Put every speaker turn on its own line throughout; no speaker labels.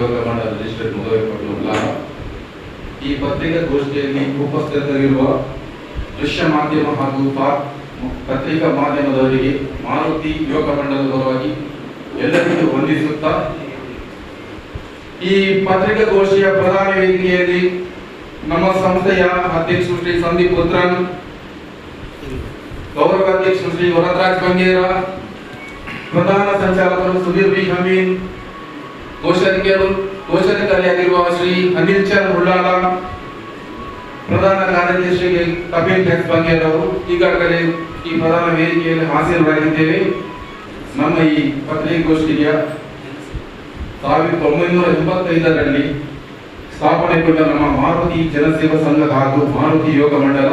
ಯೋಗ ಮಂಡಲ ರಿಜಿಸ್ಟರ್ ಉಲ್ಲಾರ ಈ ಪತ್ರಿಕಾಗೋಷ್ಠಿಯಲ್ಲಿ ಉಪಸ್ಥಿತರಿರುವ ದೃಶ್ಯ ಮಾಧ್ಯಮ ಹಾಗೂ ಪತ್ರಿಕಾ ಮಾಧ್ಯಮದವರಿಗೆ ಮಾರುತಿ ಯೋಗ ಮಂಡಲದ ಪರವಾಗಿ ಎಲ್ಲರಿಗೂ ವಂದಿಸುತ್ತಾ. ಈ ಪತ್ರಿಕಾಗೋಷ್ಠಿಯ ಪ್ರಧಾನ ವೇದಿಕೆಯಲ್ಲಿ ನಮ್ಮ ಸಂಸ್ಥೆಯ ಅಧ್ಯಕ್ಷರು ಶ್ರೀ ಸಂದೀಪ್ ಪುತ್ರನ್ ಗೌರವ ಅಧ್ಯಕ್ಷರು ಶ್ರೀ ವರದರಾಜ್ ಬಂಗೇರ, ಪ್ರಧಾನ ಸಂಚಾಲಕರು ಸುಧೀರ್ ಬಿ. ಹಮೀನ್ ಕೋಶಾಧಿಕಾರಿ ಕೋಶಾಧಿಕಾರಿಯಾಗಿರುವ ಶ್ರೀ ಅನಿಲ್ ಚಂದ್ ಉಳ್ಳಾಲ ಪ್ರಧಾನ ಕಾರ್ಯದರ್ಶಿ ಕಪಿಲ್ ಬಂಗೇರ್ ಅವರು ಈಗಾಗಲೇ ಈ ಪ್ರಧಾನ ವೇದಿಕೆಯಲ್ಲಿ ಹಾಜರಾಗಿದ್ದೇವೆ ನಮ್ಮ ಈ ಪತ್ರಿಕಾಗೋಷ್ಠಿಯ ಸಾವಿರದ ಒಂಬೈನೂರ ಎಂಬತ್ತೈದರಲ್ಲಿ ಸ್ಥಾಪನೆಗೊಂಡ ನಮ್ಮ ಮಾರುತಿ ಜನಸೇವಾ ಸಂಘ ಹಾಗೂ ಮಾರುತಿ ಯೋಗ ಮಂಡಲ,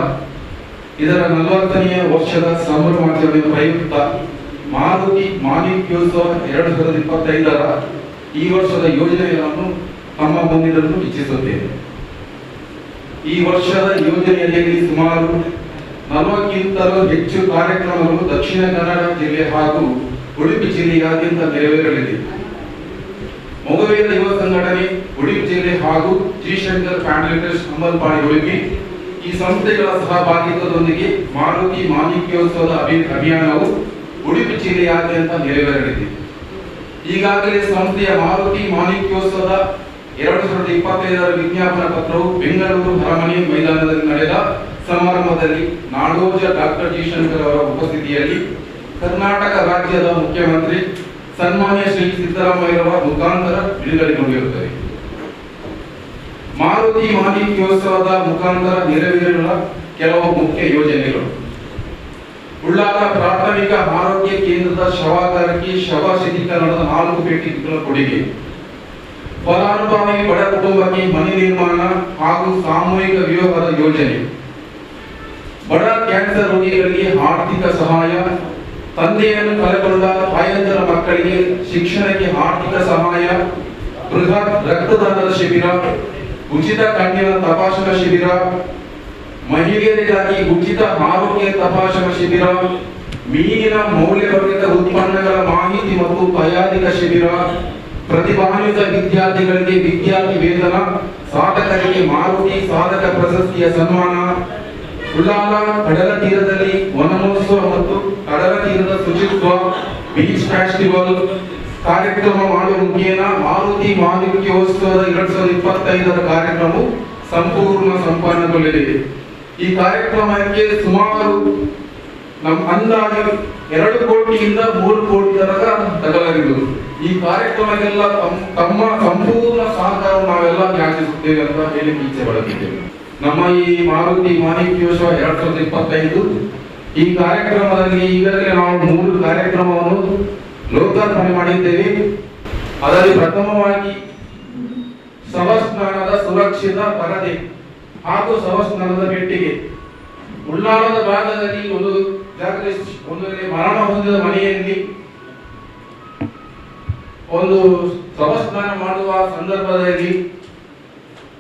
ಇದರ ನಲವತ್ತನೆಯ ವರ್ಷದ ಸಂಭ್ರಮಾಚರಣೆ ಪ್ರಯುಕ್ತ ಮಾರುತಿ ಮಾಣಿಕ್ಯೋತ್ಸವ ಎರಡು ಸಾವಿರದ ಇಪ್ಪತ್ತೈದರ ಈ ವರ್ಷದ ಯೋಜನೆಗಳನ್ನು ತಮ್ಮ ಮುಂದಿಡಲು ಇಚ್ಛಿಸುತ್ತೇನೆ. ಈ ವರ್ಷದ ಯೋಜನೆಯಲ್ಲಿ ಸುಮಾರು ನಲವಕ್ಕಿಂತಲೂ ಹೆಚ್ಚು ಕಾರ್ಯಕ್ರಮಗಳು ದಕ್ಷಿಣ ಕನ್ನಡ ಜಿಲ್ಲೆ ಹಾಗೂ ಉಡುಪಿ ಜಿಲ್ಲೆಯಾದ್ಯಂತ ನೆರವೇರಲಿದೆ. ಮೊಗವೀರ ಯುವ ಸಂಘಟನೆ ಉಡುಪಿ ಜಿಲ್ಲೆ ಹಾಗೂ ಶ್ರೀಶಂಕರ್ ಫ್ಯಾಮಿಲಿ ಅಂಬಲ್ಪಾಡಿ ಉಡುಪಿ ಈ ಸಂಸ್ಥೆಗಳ ಸಹಭಾಗಿತ್ವದೊಂದಿಗೆ ಮಾರುತಿ ಮಾಣಿಕ್ಯೋತ್ಸವದ ಅಭಿ, ಅಭಿಯಾನವು ಉಡುಪಿ ಜಿಲ್ಲೆಯಾದ್ಯಂತ ನೆರವೇರಲಿದೆ. ಈಗಾಗಲೇ ಸಂಸ್ಥೆಯ ಮಾರುತಿ ಮಾಣಿಕ್ಯೋತ್ಸವದ ಎರಡು ಸಾವಿರದ ಇಪ್ಪತ್ತೈದರ ವಿಜ್ಞಾಪನ ಪತ್ರವು ಬೆಂಗಳೂರು ಅರಮನೆ ಮೈದಾನದಲ್ಲಿ ನಡೆದ ಸಮಾರಂಭದಲ್ಲಿ ನಾಡೋಜ ಡಾಕ್ಟರ್ ಜಯಶಂಕರ್ ಅವರ ಉಪಸ್ಥಿತಿಯಲ್ಲಿ ಕರ್ನಾಟಕ ರಾಜ್ಯದ ಮುಖ್ಯಮಂತ್ರಿ ಸನ್ಮಾನ್ಯ ಶ್ರೀ ಸಿದ್ದರಾಮಯ್ಯರವರ ಮುಖಾಂತರ ಬಿಡುಗಡೆಗೊಂಡಿರುತ್ತದೆ. ಮಾರುತಿ ಮಾಣಿಕ್ಯೋತ್ಸವದ ಮುಖಾಂತರ ನೆರವೇರುವ ಕೆಲವು ಮುಖ್ಯ ಯೋಜನೆಗಳು. ಉಳ್ಳಾಲ ಪ್ರಾಥಮಿಕ ಆರೋಗ್ಯ ಕೇಂದ್ರದ ಶವಾಗಾರಕ್ಕೆ ಶವ ಶುದ್ಧೀಕರಣದ ನಾಲ್ಕು ಪೇಟಿಗಳ ಕೊಡುಗೆ. ಫಲಾನುಭವಿ ಬಡ ಕುಟುಂಬಕ್ಕೆ ಮನೆ ನಿರ್ಮಾಣ ಹಾಗೂ ಸಾಮೂಹಿಕ ವಿವಾಹದ ಯೋಜನೆ. ಬಡ ಕ್ಯಾನ್ಸರ್ ರೋಗಿಗಳಿಗೆ ಆರ್ಥಿಕ ಸಹಾಯ. ತಂದೆಯನ್ನು ಕಳೆಗೊಂಡ ತಾಯಂದಿರ ಮಕ್ಕಳಿಗೆ ಶಿಕ್ಷಣಕ್ಕೆ ಆರ್ಥಿಕ ಸಹಾಯ. ಬೃಹತ್ ರಕ್ತದಾನದ ಶಿಬಿರ, ಉಚಿತ ಕಣ್ಣಿನ ತಪಾಸಣಾ ಶಿಬಿರ ಮಹಿಳೆಯರಿಗಾಗಿ ಉಚಿತ ಆರೋಗ್ಯ ತಪಾಸಣಾ ಶಿಬಿರ, ಮೀನಿನ ಮೌಲ್ಯವರ್ಧಿತ ಉತ್ಪನ್ನಗಳ ಮಾಹಿತಿ ಮತ್ತು ತಯಾರಿಕಾ ಶಿಬಿರ, ಪ್ರತಿಭಾನ್ವಿತ ವಿದ್ಯಾರ್ಥಿಗಳಿಗೆ ವಿದ್ಯಾರ್ಥಿ ವೇತನ ಸಾಧಕರಿಗೆ ಮಾರುತಿ, ಸಾಧಕ ಪ್ರಶಸ್ತಿಯ ಸನ್ಮಾನ, ಉಳ್ಳಾಲ, ಕಡಲ ತೀರದಲ್ಲಿ ವನಮಹೋತ್ಸವ ಮತ್ತು ಕಡಲ ತೀರದ ಶುಚಿತ್ವ, ಬೀಚ್ ಫೆಸ್ಟಿವಲ್, ಕಾರ್ಯಕ್ರಮ ಮಾಡುವ ಮುಖೇನ ಮಾರುತಿ ಮಾಣಿಕ್ಯೋತ್ಸವದ ಎರಡ್ ಸಾವಿರದ ಇಪ್ಪತ್ತೈದರ ಕಾರ್ಯಕ್ರಮವು ಸಂಪೂರ್ಣ ಸಂಪನ್ನಗೊಳ್ಳಲಿದೆ. ಈ ಕಾರ್ಯಕ್ರಮಕ್ಕೆ ಸುಮಾರು ನಮ್ಮ ಅಂದಾಜು ಎರಡು ಕೋಟಿಯಿಂದ ಮೂರು ಕೋಟಿ ತನಕ ತಗಲಾಗಿದ್ದು. ಈ ಕಾರ್ಯಕ್ರಮಕ್ಕೆಲ್ಲ ತಮ್- ತಮ್ಮ ಸಂಪೂರ್ಣ ಸಹಕಾರ ನಾವೆಲ್ಲ ಯಾಚಿಸುತ್ತೇವೆ ಅಂತ ಹೇಳಿ ಇಚ್ಛೆ ಪಡುತ್ತಿದ್ದೇವೆ ನಮ್ಮ ಈ ಮಾರುತಿ ಮಾಣಿಕ್ಯೋತ್ಸವ ಎರಡ್ ಸಾವಿರದ ಇಪ್ಪತ್ತೈದು, ಈ ಕಾರ್ಯಕ್ರಮದಲ್ಲಿ ಈಗಾಗಲೇ ನಾವು ಮೂರು ಕಾರ್ಯಕ್ರಮವನ್ನು ಲೋಕಾರ್ಪಣೆ ಮಾಡಿದ್ದೇವೆ. ಅದರಲ್ಲಿ ಪ್ರಥಮವಾಗಿ ಶವಸ್ನಾನದ ಸುರಕ್ಷಿತ ಪರದೆ ಹಾಗೂ ಶವಸ್ನಾನದ ಪೆಟ್ಟಿಗೆ. ಉಳ್ಳಾಳದ ಭಾಗದಲ್ಲಿ ಒಂದು ಜಾಗದಲ್ಲಿ ಒಂದು ಮರಣ ಹೊಂದಿದ ಮನೆಯಲ್ಲಿ ಒಂದು ಸವಸ್ನಾನ ಮಾಡುವ ಸಂದರ್ಭದಲ್ಲಿ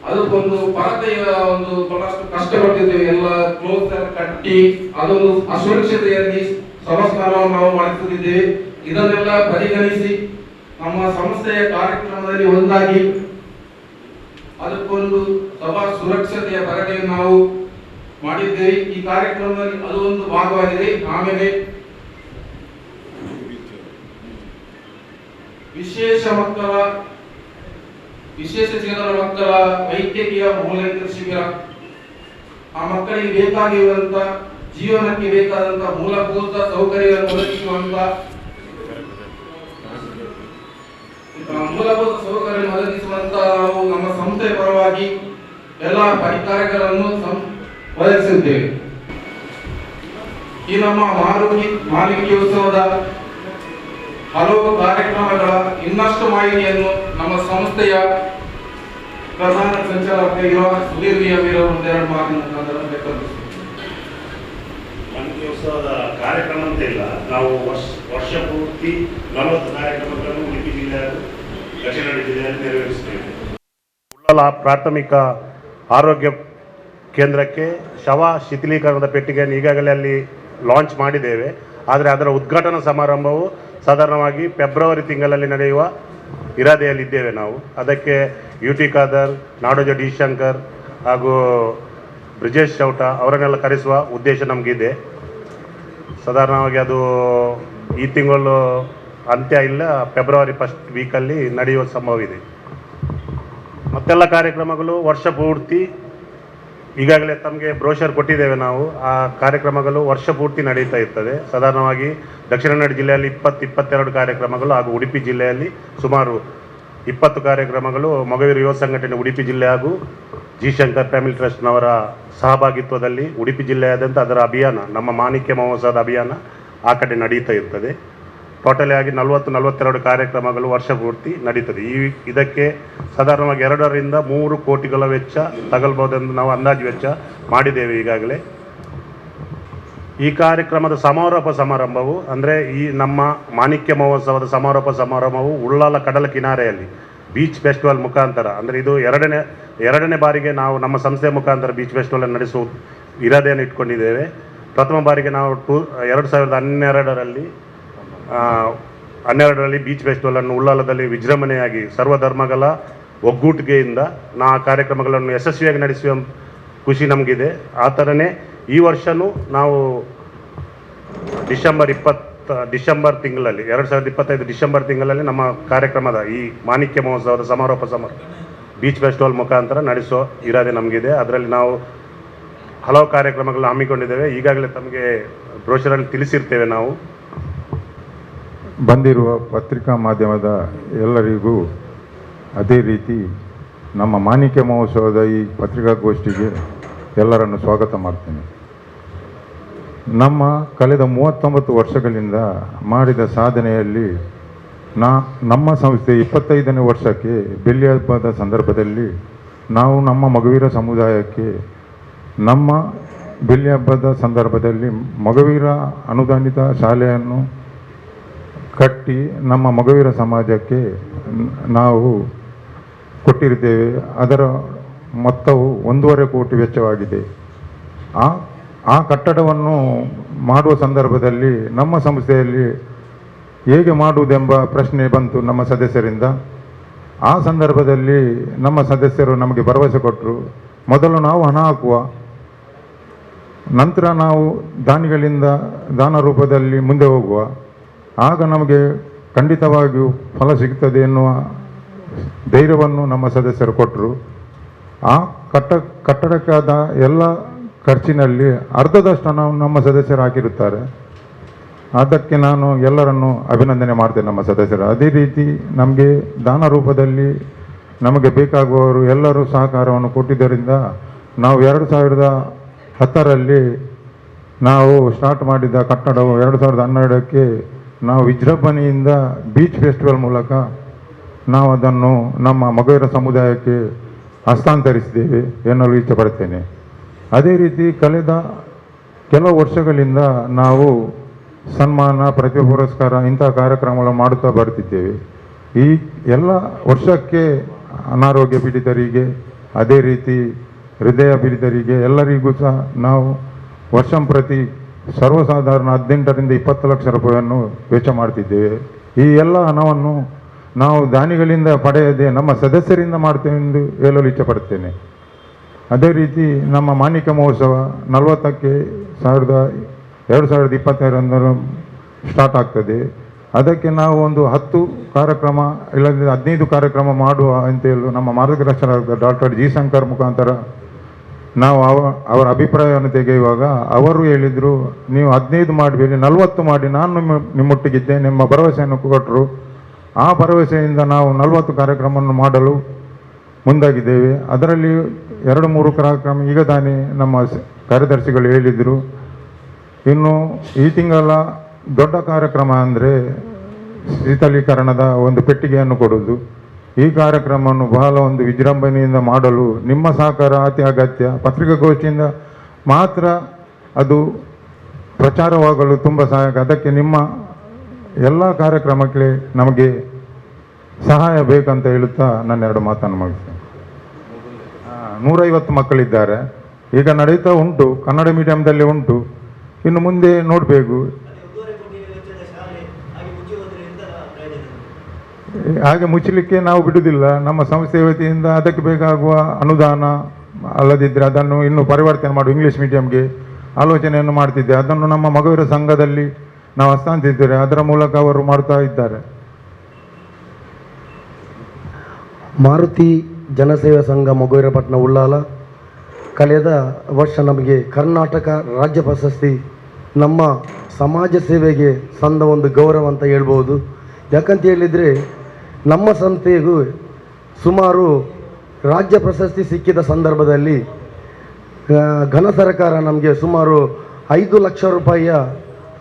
ಅದಕ್ಕೊಂದು ಪರತೆಯ ಒಂದು ಬಹಳಷ್ಟು ಕಷ್ಟಪಟ್ಟಿದ್ದೇವೆ ಎಲ್ಲ ಕ್ಲೋಸ್ ಕಟ್ಟಿ ಅದೊಂದು ಅಸುರಕ್ಷತೆಯಲ್ಲಿ ಸವಸ್ನಾನವನ್ನು ನಾವು ಮಾಡುತ್ತಿದ್ದೇವೆ ಇದನ್ನೆಲ್ಲ ಪರಿಗಣಿಸಿ ನಮ್ಮ ಸಂಸ್ಥೆಯ ಕಾರ್ಯಕ್ರಮದಲ್ಲಿ ಒಂದಾಗಿ ಅದಕ್ಕೊಂದು ಸಭಾ ಸುರಕ್ಷತೆಯ ಪರದೆಯನ್ನು ನಾವು ಮಾಡಿದ್ದೇವೆ. ಈ ಕಾರ್ಯಕ್ರಮದಲ್ಲಿ ಅದು ಒಂದು ಭಾಗವಾಗಿದೆ. ಆಮೇಲೆ ವಿಶೇಷ ಮಕ್ಕಳ, ವಿಶೇಷ ಚೇತನ ಮಕ್ಕಳ ವೈದ್ಯಕೀಯ ಮೂಲಭೂತ ಶಿಬಿರ. ಆ ಮಕ್ಕಳಿಗೆ ಬೇಕಾಗಿರುವಂತ, ಜೀವನಕ್ಕೆ ಬೇಕಾದಂತಹ ಮೂಲಭೂತ ಸೌಕರ್ಯಗಳನ್ನು ಒದಗಿಸುವಂತ ಆ, ಮೂಲಭೂತ ಸೌಕರ್ಯ ಒದಗಿಸುವಂತಹ ನಾವು ನಮ್ಮ ಸಂಸ್ಥೆ ಪರವಾಗಿ ಎಲ್ಲ ಪರಿಕರಗಳನ್ನು ಸಂ- ಒದಗಿಸಿದ್ದೇವೆ. ಈ ನಮ್ಮ ಮಾರುತಿ ಮಾಲಿಕ್ಯೋತ್ಸವದ ಹಲವು ಕಾರ್ಯಕ್ರಮಗಳ ಇನ್ನಷ್ಟು ಮಾಹಿತಿಯನ್ನು ನಮ್ಮ ಸಂಸ್ಥೆಯ ಪ್ರಧಾನ ಸಂಚಾಲಕರಾಗಿರುವ ಸುಧೀರ್ ವಿ ಅಮೀರ್ ಅವರು ಒಂದೆರಡು ಮಾತಿನ ಮುಖಾಂತರ ವ್ಯಕ್ತಪಡಿಸಿದ್ದಾರೆ
ಉತ್ಸವದ ಕಾರ್ಯಕ್ರಮ ಅಂತ ಇಲ್ಲ. ನಾವು ವರ್ಷ ವರ್ಷ ಪೂರ್ತಿ ನಲವತ್ತು ಕಾರ್ಯಕ್ರಮಗಳನ್ನು ಉಡುಪಿ ಜಿಲ್ಲೆ ಹಾಗೂ ಉಳ್ಳಾಲ ಪ್ರಾಥಮಿಕ ಆರೋಗ್ಯ ಕೇಂದ್ರಕ್ಕೆ ಶವ ಶಿಥಿಲೀಕರಣದ ಪೆಟ್ಟಿಗೆಯನ್ನು ಈಗಾಗಲೇ ಅಲ್ಲಿ ಲಾಂಚ್ ಮಾಡಿದ್ದೇವೆ. ಆದರೆ ಅದರ ಉದ್ಘಾಟನಾ ಸಮಾರಂಭವು ಸಾಧಾರಣವಾಗಿ ಫೆಬ್ರವರಿ ತಿಂಗಳಲ್ಲಿ ನಡೆಯುವ ಇರಾದೆಯಲ್ಲಿದ್ದೇವೆ ನಾವು. ಅದಕ್ಕೆ U T Khader, Nadoja D Shankar ಹಾಗೂ ಬ್ರಿಜೇಶ್ ಚೌಟ ಅವರನ್ನೆಲ್ಲ ಕರೆಸುವ ಉದ್ದೇಶ ನಮಗಿದೆ. ಸಾಧಾರಣವಾಗಿ ಅದು ಈ ತಿಂಗಳು ಅಂತ್ಯ ಇಲ್ಲ ಫೆಬ್ರವರಿ ಫಸ್ಟ್ ವೀಕಲ್ಲಿ ನಡೆಯುವ ಸಂಭವ ಇದೆ ಮತ್ತೆಲ್ಲ ಕಾರ್ಯಕ್ರಮಗಳು ವರ್ಷ ಪೂರ್ತಿ, ಈಗಾಗಲೇ ತಮಗೆ ಬ್ರೋಷರ್ ಕೊಟ್ಟಿದ್ದೇವೆ ನಾವು. ಆ ಕಾರ್ಯಕ್ರಮಗಳು ವರ್ಷ ಪೂರ್ತಿ ನಡೀತಾ ಇರ್ತದೆ. ಸಾಧಾರಣವಾಗಿ ದಕ್ಷಿಣ ಕನ್ನಡ ಜಿಲ್ಲೆಯಲ್ಲಿ ಇಪ್ಪತ್ತು, ಇಪ್ಪತ್ತೆರಡು ಕಾರ್ಯಕ್ರಮಗಳು ಹಾಗೂ ಉಡುಪಿ ಜಿಲ್ಲೆಯಲ್ಲಿ ಸುಮಾರು ಇಪ್ಪತ್ತು ಕಾರ್ಯಕ್ರಮಗಳು ಮೊಗವೀರ ಯುವ ಸಂಘಟನೆ ಉಡುಪಿ ಜಿಲ್ಲೆ ಹಾಗೂ ಜಿ ಶಂಕರ್ ಫ್ಯಾಮಿಲಿ ಟ್ರಸ್ಟ್ನವರ ಸಹಭಾಗಿತ್ವದಲ್ಲಿ ಉಡುಪಿ ಜಿಲ್ಲೆಯಾದ್ಯಂತ ಅದರ ಅಭಿಯಾನ, ನಮ್ಮ ಮಾಣಿಕ್ಯ ಮಹೋತ್ಸವದ ಅಭಿಯಾನ ಆ ಕಡೆ ನಡೀತಾ ಇರ್ತದೆ. ಟೋಟಲಿ ಆಗಿ ನಲವತ್ತು, ನಲವತ್ತೆರಡು ಕಾರ್ಯಕ್ರಮಗಳು ವರ್ಷ ಪೂರ್ತಿ ನಡೀತದೆ. ಈ ಇದಕ್ಕೆ ಸಾಧಾರಣವಾಗಿ ಎರಡರಿಂದ ಮೂರು ಕೋಟಿಗಳ ವೆಚ್ಚ ತಗಲ್ಬೋದೆಂದು ನಾವು ಅಂದಾಜು ವೆಚ್ಚ ಮಾಡಿದ್ದೇವೆ ಈಗಾಗಲೇ. ಈ ಕಾರ್ಯಕ್ರಮದ ಸಮಾರೋಪ ಸಮಾರಂಭವು ಅಂದರೆ ಈ ನಮ್ಮ ಮಾಣಿಕ್ಯ ಮಹೋತ್ಸವದ ಸಮಾರೋಪ ಸಮಾರಂಭವು ಉಳ್ಳಾಲ ಕಡಲ ಕಿನಾರೆಯಲ್ಲಿ ಬೀಚ್ ಫೆಸ್ಟಿವಲ್ ಮುಖಾಂತರ. ಅಂದರೆ ಇದು ಎರಡನೇ ಎರಡನೇ ಬಾರಿಗೆ ನಾವು ನಮ್ಮ ಸಂಸ್ಥೆಯ ಮುಖಾಂತರ ಬೀಚ್ ಫೆಸ್ಟಿವಲ್ ನಡೆಸುವ ಇರಾದೆಯನ್ನು ಇಟ್ಕೊಂಡಿದ್ದೇವೆ. ಪ್ರಥಮ ಬಾರಿಗೆ ನಾವು ಟೂ, ಎರಡು ಸಾವಿರದ ಹನ್ನೆರಡರಲ್ಲಿ ಹನ್ನೆರಡರಲ್ಲಿ ಬೀಚ್ ಫೆಸ್ಟಿವಲನ್ನು ಉಳ್ಳಾಲದಲ್ಲಿ ವಿಜೃಂಭಣೆಯಾಗಿ ಸರ್ವಧರ್ಮಗಳ ಒಗ್ಗೂಟಿಗೆಯಿಂದ ನಾ ಕಾರ್ಯಕ್ರಮಗಳನ್ನು ಯಶಸ್ವಿಯಾಗಿ ನಡೆಸುವ ಖುಷಿ ನಮಗಿದೆ. ಆ ಥರನೇ ಈ ವರ್ಷವೂ ನಾವು ಡಿಸೆಂಬರ್ ಇಪ್ಪತ್ತ, ಡಿಸೆಂಬರ್ ತಿಂಗಳಲ್ಲಿ, ಎರಡು ಸಾವಿರದ ಇಪ್ಪತ್ತೈದು ಡಿಸೆಂಬರ್ ತಿಂಗಳಲ್ಲಿ ನಮ್ಮ ಕಾರ್ಯಕ್ರಮದ ಈ ಮಾಣಿಕ್ಯ ಮಹೋತ್ಸವದ ಸಮಾರೋಪ ಸಮಾರ ಬೀಚ್ ಫೆಸ್ಟಿವಲ್ ಮುಖಾಂತರ ನಡೆಸೋ ಇರಾದೆ ನಮಗಿದೆ. ಅದರಲ್ಲಿ ನಾವು ಹಲವು ಕಾರ್ಯಕ್ರಮಗಳನ್ನು ಹಮ್ಮಿಕೊಂಡಿದ್ದೇವೆ. ಈಗಾಗಲೇ ತಮಗೆ ಬ್ರೋಷರಲ್ಲಿ ತಿಳಿಸಿರ್ತೇವೆ ನಾವು.
ಬಂದಿರುವ ಪತ್ರಿಕಾ ಮಾಧ್ಯಮದ ಎಲ್ಲರಿಗೂ ಅದೇ ರೀತಿ ನಮ್ಮ ಮಾಣಿಕ್ಯ ಮಹೋತ್ಸವದ ಈ ಪತ್ರಿಕಾಗೋಷ್ಠಿಗೆ ಎಲ್ಲರನ್ನು ಸ್ವಾಗತ ಮಾಡ್ತೇನೆ. ನಮ್ಮ ಕಳೆದ ಮೂವತ್ತೊಂಬತ್ತು ವರ್ಷಗಳಿಂದ ಮಾಡಿದ ಸಾಧನೆಯಲ್ಲಿ ನಾ, ನಮ್ಮ ಸಂಸ್ಥೆ ಇಪ್ಪತ್ತೈದನೇ ವರ್ಷಕ್ಕೆ ಬೆಳ್ಳಿ ಹಬ್ಬದ ಸಂದರ್ಭದಲ್ಲಿ ನಾವು ನಮ್ಮ ಮಗುವೀರ ಸಮುದಾಯಕ್ಕೆ ನಮ್ಮ ಬೆಳ್ಳಿ ಹಬ್ಬದ ಸಂದರ್ಭದಲ್ಲಿ ಮಗುವೀರ ಅನುದಾನಿತ ಶಾಲೆಯನ್ನು ಕಟ್ಟಿ ನಮ್ಮ ಮಗುವಿನ ಸಮಾಜಕ್ಕೆ ನಾವು ಕೊಟ್ಟಿರುತ್ತೇವೆ ಅದರ ಮೊತ್ತವು ಒಂದೂವರೆ ಕೋಟಿ ವೆಚ್ಚವಾಗಿದೆ. ಆ ಆ ಕಟ್ಟಡವನ್ನು ಮಾಡುವ ಸಂದರ್ಭದಲ್ಲಿ ನಮ್ಮ ಸಂಸ್ಥೆಯಲ್ಲಿ ಹೇಗೆ ಮಾಡುವುದೆಂಬ ಪ್ರಶ್ನೆ ಬಂತು ನಮ್ಮ ಸದಸ್ಯರಿಂದ. ಆ ಸಂದರ್ಭದಲ್ಲಿ ನಮ್ಮ ಸದಸ್ಯರು ನಮಗೆ ಭರವಸೆ ಕೊಟ್ಟರು, ಮೊದಲು ನಾವು ಹಣ ಹಾಕುವ, ನಂತರ ನಾವು ದಾನಿಗಳಿಂದ ದಾನ ರೂಪದಲ್ಲಿ ಮುಂದೆ ಹೋಗುವ ಆಗ ನಮಗೆ ಖಂಡಿತವಾಗಿಯೂ ಫಲ ಸಿಗ್ತದೆ ಎನ್ನುವ ಧೈರ್ಯವನ್ನು ನಮ್ಮ ಸದಸ್ಯರು ಕೊಟ್ಟರು. ಆ ಕಟ್ಟ, ಕಟ್ಟಡಕ್ಕಾದ ಎಲ್ಲ ಖರ್ಚಿನಲ್ಲಿ ಅರ್ಧದಷ್ಟು ನಾವು ನಮ್ಮ ಸದಸ್ಯರು ಹಾಕಿರುತ್ತಾರೆ. ಅದಕ್ಕೆ ನಾನು ಎಲ್ಲರನ್ನು ಅಭಿನಂದನೆ ಮಾಡ್ತೇನೆ ನಮ್ಮ ಸದಸ್ಯರು. ಅದೇ ರೀತಿ ನಮಗೆ ದಾನ ರೂಪದಲ್ಲಿ ನಮಗೆ ಬೇಕಾಗುವವರು ಎಲ್ಲರೂ ಸಹಕಾರವನ್ನು ಕೊಟ್ಟಿದ್ದರಿಂದ ನಾವು ಎರಡು ಸಾವಿರದ ಹತ್ತರಲ್ಲಿ ನಾವು ಸ್ಟಾರ್ಟ್ ಮಾಡಿದ ಕಟ್ಟಡವು ಎರಡು ಸಾವಿರದ ಹನ್ನೆರಡಕ್ಕೆ ನಾವು ವಿಜೃಂಭಣೆಯಿಂದ ಬೀಚ್ ಫೆಸ್ಟಿವಲ್ ಮೂಲಕ ನಾವು ಅದನ್ನು ನಮ್ಮ ಮಗುವರ ಸಮುದಾಯಕ್ಕೆ ಹಸ್ತಾಂತರಿಸಿದ್ದೇವೆ ಎನ್ನಲು ಇಷ್ಟಪಡ್ತೇನೆ ಅದೇ ರೀತಿ ಕಳೆದ ಕೆಲವು ವರ್ಷಗಳಿಂದ ನಾವು ಸನ್ಮಾನ, ಪ್ರತಿಭೆ ಪುರಸ್ಕಾರ ಇಂಥ ಕಾರ್ಯಕ್ರಮಗಳನ್ನು ಮಾಡುತ್ತಾ ಬರ್ತಿದ್ದೇವೆ ಈ ಎಲ್ಲ ವರ್ಷಕ್ಕೆ ಅನಾರೋಗ್ಯ ಪೀಡಿತರಿಗೆ, ಅದೇ ರೀತಿ ಹೃದಯ ಪೀಡಿತರಿಗೆ ಎಲ್ಲರಿಗೂ ಸಹ ನಾವು ವರ್ಷಂಪ್ರತಿ ಸರ್ವಸಾಧಾರಣ ಹದಿನೆಂಟರಿಂದ ಇಪ್ಪತ್ತು ಲಕ್ಷ ರೂಪಾಯಿಯನ್ನು ವೆಚ್ಚ ಮಾಡ್ತಿದ್ದೇವೆ. ಈ ಎಲ್ಲ ಹಣವನ್ನು ನಾವು ದಾನಿಗಳಿಂದ ಪಡೆಯದೆ ನಮ್ಮ ಸದಸ್ಯರಿಂದ ಮಾಡ್ತೇವೆ ಎಂದು ಹೇಳಲು ಇಚ್ಛಪಡ್ತೇನೆ ಅದೇ ರೀತಿ ನಮ್ಮ ಮಾಣಿಕ ಮಹೋತ್ಸವ ನಲವತ್ತಕ್ಕೆ ಸಾವಿರದ ಎರಡು ಸಾವಿರದ ಇಪ್ಪತ್ತೈದರಂದು ಸ್ಟಾರ್ಟ್ ಆಗ್ತದೆ. ಅದಕ್ಕೆ ನಾವು ಒಂದು ಹತ್ತು ಕಾರ್ಯಕ್ರಮ ಇಲ್ಲದಿದ್ದರೆ ಹದಿನೈದು ಕಾರ್ಯಕ್ರಮ ಮಾಡುವ ಅಂತ ಹೇಳಿ ನಮ್ಮ ಮಾರ್ಗದರ್ಶನ ಡಾಕ್ಟರ್ ಜಿ ಶಂಕರ್ ಮುಖಾಂತರ ನಾವು ಅವ, ಅವರ ಅಭಿಪ್ರಾಯವನ್ನು ತೆಗೆಯುವಾಗ ಅವರು ಹೇಳಿದರು, ನೀವು ಹದಿನೈದು ಮಾಡಬೇಡಿ ನಲವತ್ತು ಮಾಡಿ, ನಾನು ನಿಮ್ಮ ನಿಮ್ಮೊಟ್ಟಿಗಿದ್ದೆ ನಿಮ್ಮ ಭರವಸೆಯನ್ನು ಕೊಟ್ಟರು. ಆ ಭರವಸೆಯಿಂದ ನಾವು ನಲವತ್ತು ಕಾರ್ಯಕ್ರಮವನ್ನು ಮಾಡಲು ಮುಂದಾಗಿದ್ದೇವೆ. ಅದರಲ್ಲಿ ಎರಡು, ಮೂರು ಕಾರ್ಯಕ್ರಮ, ಈಗ ತಾನೇ ನಮ್ಮ ಕಾರ್ಯದರ್ಶಿಗಳು ಹೇಳಿದರು. ಇನ್ನು ಈ ತಿಂಗಳ ದೊಡ್ಡ ಕಾರ್ಯಕ್ರಮ ಅಂದರೆ ಶೀತಲೀಕರಣದ ಒಂದು ಪೆಟ್ಟಿಗೆಯನ್ನು ಕೊಡುವುದು. ಈ ಕಾರ್ಯಕ್ರಮವನ್ನು ಬಹಳ ಒಂದು ವಿಜೃಂಭಣೆಯಿಂದ ಮಾಡಲು ನಿಮ್ಮ ಸಹಕಾರ, ಅತಿ ಅಗತ್ಯ. ಪತ್ರಿಕಾಗೋಷ್ಠಿಯಿಂದ ಮಾತ್ರ ಅದು ಪ್ರಚಾರವಾಗಲು ತುಂಬ ಸಹಾಯಕ. ಅದಕ್ಕೆ ನಿಮ್ಮ ಎಲ್ಲ ಕಾರ್ಯಕ್ರಮಕ್ಕೆ ನಮಗೆ ಸಹಾಯ ಬೇಕಂತ ಹೇಳುತ್ತಾ ನಾನು ಎರಡು ಮಾತನ್ನು ಮುಗಿಸ್ತೇನೆ. ನೂರೈವತ್ತು ಮಕ್ಕಳಿದ್ದಾರೆ. ಈಗ ನಡೀತಾ ಉಂಟು, ಕನ್ನಡ ಮೀಡಿಯಂದಲ್ಲಿ ಉಂಟು. ಇನ್ನು ಮುಂದೆ ನೋಡಬೇಕು
ಒಂದೂವರೆ ಕೋಟಿ ವೆಚ್ಚದ ಶಾಲೆ ಹಾಗೆ
ಮುಚ್ಚಲಿಕ್ಕೆ ನಾವು ಬಿಡುವುದಿಲ್ಲ. ನಮ್ಮ ಸಂಸ್ಥೆ ವತಿಯಿಂದ ಅದಕ್ಕೆ ಬೇಕಾಗುವ ಅನುದಾನ ಅಲ್ಲದಿದ್ದರೆ ಅದನ್ನು ಇನ್ನೂ ಪರಿವರ್ತನೆ ಮಾಡು ಇಂಗ್ಲೀಷ್ ಮೀಡಿಯಂಗೆ ಆಲೋಚನೆಯನ್ನು ಮಾಡ್ತಿದ್ದೆ. ಅದನ್ನು ನಮ್ಮ ಮಗುವಿರ ಸಂಘದಲ್ಲಿ ನಾವು ಹಸ್ತಾಂತಿದ್ದೇವೆ ಅದರ ಮೂಲಕ ಅವರು ಮಾಡ್ತಾ ಇದ್ದಾರೆ.
ಮಾರುತಿ ಜನಸೇವಾ ಸಂಘ ಮೊಗವೀರಪಟ್ಟಣ ಉಳ್ಳಾಲ ಕಳೆದ ವರ್ಷ ನಮಗೆ ಕರ್ನಾಟಕ ರಾಜ್ಯ ಪ್ರಶಸ್ತಿ ನಮ್ಮ ಸಮಾಜ ಸೇವೆಗೆ ಸಂದ ಒಂದು ಗೌರವ ಅಂತ ಹೇಳ್ಬೋದು. ಯಾಕಂತ ಹೇಳಿದರೆ ನಮ್ಮ ಸಂಸ್ಥೆಗೂ ಸುಮಾರು ರಾಜ್ಯ ಪ್ರಶಸ್ತಿ ಸಿಕ್ಕಿದ ಸಂದರ್ಭದಲ್ಲಿ ಘನ ಸರ್ಕಾರ ನಮಗೆ ಸುಮಾರು ಐದು ಲಕ್ಷ ರೂಪಾಯಿಯ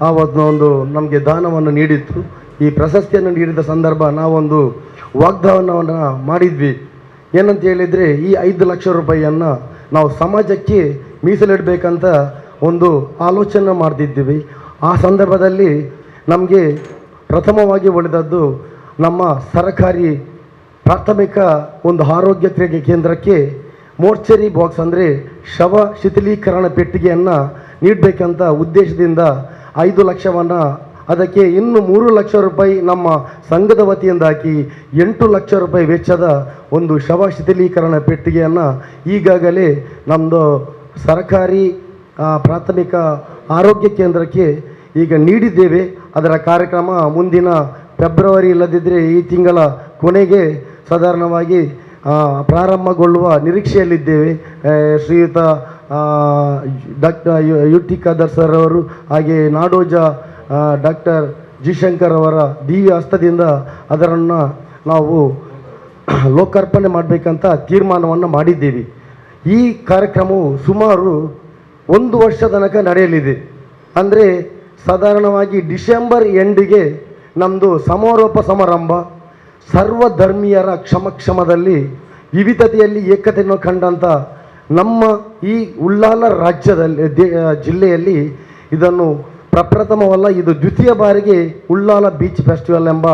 ಆ ಒಂದು ನಮಗೆ ದಾನವನ್ನು ನೀಡಿತ್ತು. ಈ ಪ್ರಶಸ್ತಿಯನ್ನು ನೀಡಿದ ಸಂದರ್ಭ ನಾವೊಂದು ವಾಗ್ದಾನವನ್ನು ಮಾಡಿದ್ವಿ. ಏನಂತ ಹೇಳಿದರೆ, ಈ ಐದು ಲಕ್ಷ ರೂಪಾಯಿಯನ್ನು ನಾವು ಸಮಾಜಕ್ಕೆ ಮೀಸಲಿಡಬೇಕಂತ ಒಂದು ಆಲೋಚನೆ ಮಾಡ್ತಿದ್ದೀವಿ. ಆ ಸಂದರ್ಭದಲ್ಲಿ ನಮಗೆ ಪ್ರಥಮವಾಗಿ ಉಳಿದದ್ದು ನಮ್ಮ ಸರ್ಕಾರಿ ಪ್ರಾಥಮಿಕ ಒಂದು ಆರೋಗ್ಯ ತೆರಿಗೆ ಕೇಂದ್ರಕ್ಕೆ ಮೋರ್ಚರಿ ಬಾಕ್ಸ್ ಅಂದರೆ ಶವ ಶಿಥಿಲೀಕರಣ ಪೆಟ್ಟಿಗೆಯನ್ನು ನೀಡಬೇಕಂತ ಉದ್ದೇಶದಿಂದ ಐದು ಲಕ್ಷವನ್ನು ಅದಕ್ಕೆ ಇನ್ನು ಮೂರು ಲಕ್ಷ ರೂಪಾಯಿ ನಮ್ಮ ಸಂಘದ ವತಿಯಿಂದ ಹಾಕಿ ಎಂಟು ಲಕ್ಷ ರೂಪಾಯಿ ವೆಚ್ಚದ ಒಂದು ಶವ ಶಿಥಿಲೀಕರಣ ಪೆಟ್ಟಿಗೆಯನ್ನು ಈಗಾಗಲೇ ನಮ್ಮದು ಸರ್ಕಾರಿ ಪ್ರಾಥಮಿಕ ಆರೋಗ್ಯ ಕೇಂದ್ರಕ್ಕೆ ಈಗ ನೀಡಿದ್ದೇವೆ. ಅದರ ಕಾರ್ಯಕ್ರಮ ಮುಂದಿನ ಫೆಬ್ರವರಿ ಇಲ್ಲದಿದ್ದರೆ ಈ ತಿಂಗಳ ಕೊನೆಗೆ ಸಾಧಾರಣವಾಗಿ ಪ್ರಾರಂಭಗೊಳ್ಳುವ ನಿರೀಕ್ಷೆಯಲ್ಲಿದ್ದೇವೆ. Shriyut doctor U T Khader sir ಅವರು, ಹಾಗೆ ನಾಡೋಜ ಡಾಕ್ಟರ್ ಜಿಶಂಕರ್ ಅವರ ದಿವ್ಯ ಹಸ್ತದಿಂದ ಅದರನ್ನು ನಾವು ಲೋಕಾರ್ಪಣೆ ಮಾಡಬೇಕಂತ ತೀರ್ಮಾನವನ್ನು ಮಾಡಿದ್ದೀವಿ. ಈ ಕಾರ್ಯಕ್ರಮವು ಸುಮಾರು ಒಂದು ವರ್ಷ ತನಕ ನಡೆಯಲಿದೆ. ಅಂದರೆ ಸಾಧಾರಣವಾಗಿ ಡಿಸೆಂಬರ್ ಎಂಡಿಗೆ ನಮ್ಮದು ಸಮಾರೋಪ ಸಮಾರಂಭ, ಸರ್ವಧರ್ಮೀಯರ ಕ್ಷಮಕ್ಷಮದಲ್ಲಿ ವಿವಿಧತೆಯಲ್ಲಿ ಏಕತೆಯನ್ನು ಕಂಡಂಥ ನಮ್ಮ ಈ ಉಳ್ಳಾಲ ರಾಜ್ಯದಲ್ಲಿ ಜಿಲ್ಲೆಯಲ್ಲಿ ಇದನ್ನು ಪ್ರಪ್ರಥಮವಲ್ಲ, ಇದು ದ್ವಿತೀಯ ಬಾರಿಗೆ ಉಳ್ಳಾಲ ಬೀಚ್ ಫೆಸ್ಟಿವಲ್ ಎಂಬ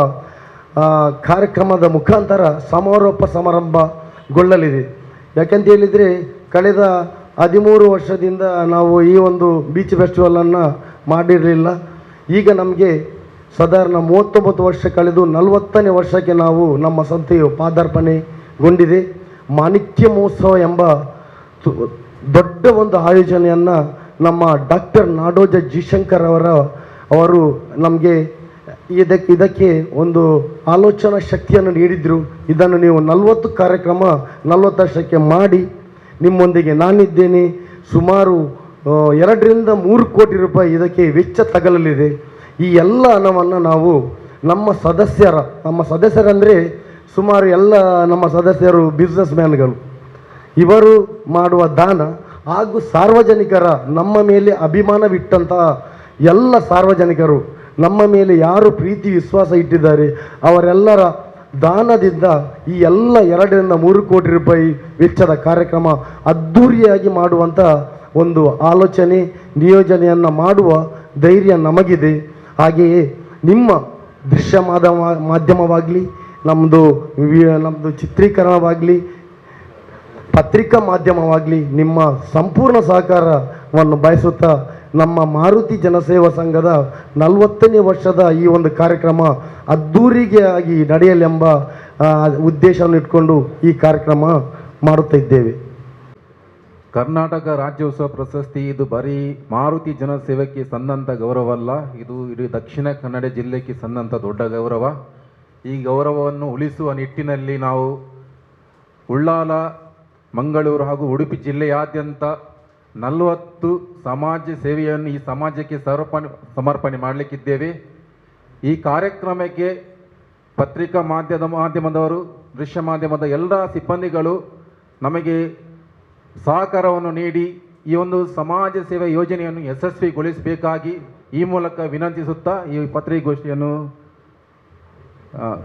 ಕಾರ್ಯಕ್ರಮದ ಮುಖಾಂತರ ಸಮಾರೋಪ ಸಮಾರಂಭಗೊಳ್ಳಲಿದೆ. ಯಾಕೆಂತ ಹೇಳಿದರೆ, ಕಳೆದ ಹದಿಮೂರು ವರ್ಷದಿಂದ ನಾವು ಈ ಒಂದು ಬೀಚ್ ಫೆಸ್ಟಿವಲನ್ನು ಮಾಡಿರಲಿಲ್ಲ. ಈಗ ನಮಗೆ ಸಾಧಾರಣ ಮೂವತ್ತೊಂಬತ್ತು ವರ್ಷ ಕಳೆದು ನಲವತ್ತನೇ ವರ್ಷಕ್ಕೆ ನಾವು ನಮ್ಮ ಸಂಸ್ಥೆಯು ಪಾದಾರ್ಪಣೆಗೊಂಡಿದೆ. ಮಾಣಿಕ್ಯ ಮಹೋತ್ಸವ ಎಂಬ ದೊಡ್ಡ ಒಂದು ಆಯೋಜನೆಯನ್ನು ನಮ್ಮ ಡಾಕ್ಟರ್ ನಾಡೋಜ ಜಿಶಂಕರ್ ಅವರ, ಅವರು ನಮಗೆ ಇದಕ್ಕೆ ಇದಕ್ಕೆ ಒಂದು ಆಲೋಚನಾ ಶಕ್ತಿಯನ್ನು ನೀಡಿದ್ರು. ಇದನ್ನು ನೀವು ನಲವತ್ತು ಕಾರ್ಯಕ್ರಮ ನಲವತ್ತು ವರ್ಷಕ್ಕೆ ಮಾಡಿ, ನಿಮ್ಮೊಂದಿಗೆ ನಾನಿದ್ದೇನೆ. ಸುಮಾರು ಎರಡರಿಂದ ಮೂರು ಕೋಟಿ ರೂಪಾಯಿ ಇದಕ್ಕೆ ವೆಚ್ಚ ತಗಲಲಿದೆ. ಈ ಎಲ್ಲ ಹಣವನ್ನು ನಾವು ನಮ್ಮ ಸದಸ್ಯರ, ನಮ್ಮ ಸದಸ್ಯರಂದರೆ ಸುಮಾರು ಎಲ್ಲ ನಮ್ಮ ಸದಸ್ಯರು ಬಿಸ್ನೆಸ್ ಮ್ಯಾನ್ಗಳು ಇವರು ಮಾಡುವ ದಾನ ಹಾಗೂ ಸಾರ್ವಜನಿಕರ ನಮ್ಮ ಮೇಲೆ ಅಭಿಮಾನವಿಟ್ಟಂತಹ ಎಲ್ಲ ಸಾರ್ವಜನಿಕರು, ನಮ್ಮ ಮೇಲೆ ಯಾರು ಪ್ರೀತಿ, ವಿಶ್ವಾಸ ಇಟ್ಟಿದ್ದಾರೆ, ಅವರೆಲ್ಲರ ದಾನದಿಂದ ಈ ಎಲ್ಲ ಎರಡರಿಂದ ಮೂರು ಕೋಟಿ ರೂಪಾಯಿ ವೆಚ್ಚದ ಕಾರ್ಯಕ್ರಮ ಅದ್ಧೂರಿಯಾಗಿ ಮಾಡುವಂಥ ಒಂದು ಆಲೋಚನೆ, ನಿಯೋಜನೆಯನ್ನು ಮಾಡುವ ಧೈರ್ಯ ನಮಗಿದೆ. ಹಾಗೆಯೇ ನಿಮ್ಮ ದೃಶ್ಯ ಮಾಧ್ಯಮ ಮಾಧ್ಯಮವಾಗಲಿ ನಮ್ಮದು ನಮ್ಮದು ಚಿತ್ರೀಕರಣವಾಗಲಿ, ಪತ್ರಿಕಾ ಮಾಧ್ಯಮವಾಗಲಿ, ನಿಮ್ಮ ಸಂಪೂರ್ಣ ಸಹಕಾರವನ್ನು ಬಯಸುತ್ತಾ ನಮ್ಮ ಮಾರುತಿ ಜನಸೇವಾ ಸಂಘದ ನಲವತ್ತನೇ ವರ್ಷದ ಈ ಒಂದು ಕಾರ್ಯಕ್ರಮ ಅದ್ಧೂರಿಗೆ ಆಗಿ ನಡೆಯಲೆಂಬ ಉದ್ದೇಶವನ್ನು ಇಟ್ಕೊಂಡು ಈ ಕಾರ್ಯಕ್ರಮ ಮಾಡುತ್ತಾ ಇದ್ದೇವೆ.
ಕರ್ನಾಟಕ ರಾಜ್ಯೋತ್ಸವ ಪ್ರಶಸ್ತಿ, ಇದು ಬರೀ ಮಾರುತಿ ಜನಸೇವಕ್ಕೆ ಸಂದಂಥ ಗೌರವವಲ್ಲ, ಇದು ಇಡೀ ದಕ್ಷಿಣ ಕನ್ನಡ ಜಿಲ್ಲೆಗೆ ಸಂದಂಥ ದೊಡ್ಡ ಗೌರವ. ಈ ಗೌರವವನ್ನು ಉಳಿಸುವ ನಿಟ್ಟಿನಲ್ಲಿ ನಾವು ಉಳ್ಳಾಲ, ಮಂಗಳೂರು ಹಾಗೂ ಉಡುಪಿ ಜಿಲ್ಲೆಯಾದ್ಯಂತ ನಲವತ್ತು ಸಮಾಜ ಸೇವೆಯನ್ನು ಈ ಸಮಾಜಕ್ಕೆ ಸಮರ್ಪಣೆ ಸಮರ್ಪಣೆ ಮಾಡಲಿಕ್ಕಿದ್ದೇವೆ. ಈ ಕಾರ್ಯಕ್ರಮಕ್ಕೆ ಪತ್ರಿಕಾ ಮಾಧ್ಯಮ, ಮಾಧ್ಯಮದವರು, ದೃಶ್ಯ ಮಾಧ್ಯಮದ ಎಲ್ಲ ಸಿಬ್ಬಂದಿಗಳು ನಮಗೆ ಸಹಕಾರವನ್ನು ನೀಡಿ ಈ ಒಂದು ಸಮಾಜ ಸೇವೆ ಯೋಜನೆಯನ್ನು ಯಶಸ್ವಿಗೊಳಿಸಬೇಕಾಗಿ ಈ ಮೂಲಕ ವಿನಂತಿಸುತ್ತಾ ಈ ಪತ್ರಿಕೋಷ್ಠಿಯನ್ನು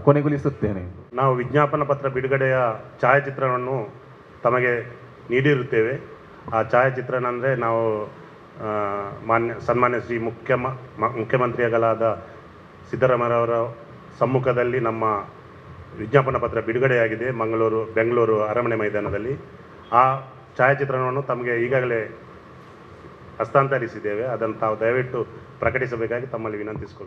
ಕೊನೆಗೊಳಿಸುತ್ತೇನೆ.
ನಾವು ವಿಜ್ಞಾಪನ ಪತ್ರ ಬಿಡುಗಡೆಯ ಛಾಯಾಚಿತ್ರವನ್ನು ತಮಗೆ ನೀಡಿರುತ್ತೇವೆ. ಆ ಛಾಯಾಚಿತ್ರಣ ಅಂದರೆ ನಾವು ಮಾನ್ಯ, ಸನ್ಮಾನ್ಯ ಶ್ರೀ ಮುಖ್ಯ ಮುಖ್ಯಮಂತ್ರಿಗಳಾದ ಸಿದ್ದರಾಮಯ್ಯವರ ಸಮ್ಮುಖದಲ್ಲಿ ನಮ್ಮ ವಿಜ್ಞಾಪನ ಪತ್ರ ಬಿಡುಗಡೆಯಾಗಿದೆ. ಮಂಗಳೂರು, ಬೆಂಗಳೂರು ಅರಮನೆ ಮೈದಾನದಲ್ಲಿ. ಆ ಛಾಯಾಚಿತ್ರಣವನ್ನು ತಮಗೆ ಈಗಾಗಲೇ ಹಸ್ತಾಂತರಿಸಿದ್ದೇವೆ. ಅದನ್ನು ತಾವು ದಯವಿಟ್ಟು ಪ್ರಕಟಿಸಬೇಕಾಗಿ ತಮ್ಮಲ್ಲಿ ವಿನಂತಿಸಿಕೊಳ್ತೇವೆ